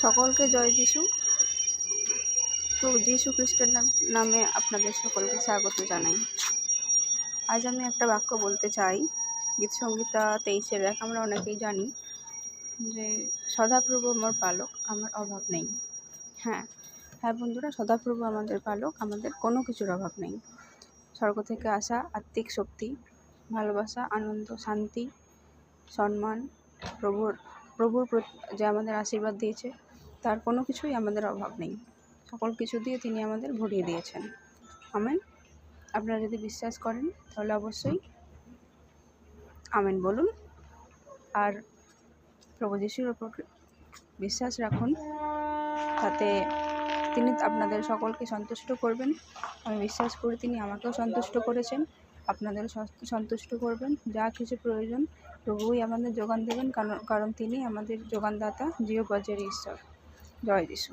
সকলকে জয় যিশু। প্রভু যীশু খ্রিস্টের নাম- আপনাদের সকলকে স্বাগত জানাই। আজ আমি একটা বাক্য বলতে চাই। গীত সংগীতা তেইশের এক, আমরা অনেকেই জানি যে, সদাপ্রভু আমার পালক, আমার অভাব নেই। হ্যাঁ হ্যাঁ বন্ধুরা, সদাপ্রভু আমাদের পালক, আমাদের কোনো কিছুর অভাব নেই। স্বর্গ থেকে আসা আত্মিক শক্তি, ভালোবাসা, আনন্দ, শান্তি, সম্মান, প্রভুর প্রভুর যে আমাদের আশীর্বাদ দিয়েছে তার কোনো কিছুই আমাদের অভাব নেই। সকল কিছু দিয়ে তিনি আমাদের ভরিয়ে দিয়েছেন। আমেন। আপনারা যদি বিশ্বাস করেন, তাহলে অবশ্যই আমেন বলুন। আর প্রভু যিশুর ওপর বিশ্বাস রাখুন, তাতে তিনি আপনাদের সকলকে সন্তুষ্ট করবেন। আমি বিশ্বাস করি তিনি আমাকেও সন্তুষ্ট করেছেন আপনাদেরও সস- সন্তুষ্ট করবেন। যা কিছু প্রয়োজন, প্রভুই আমাদের যোগান দেবেন, কারণ কারণ তিনি আমাদের যোগানদাতা, জিও বাজার ঈশ্বর। জয় যিশু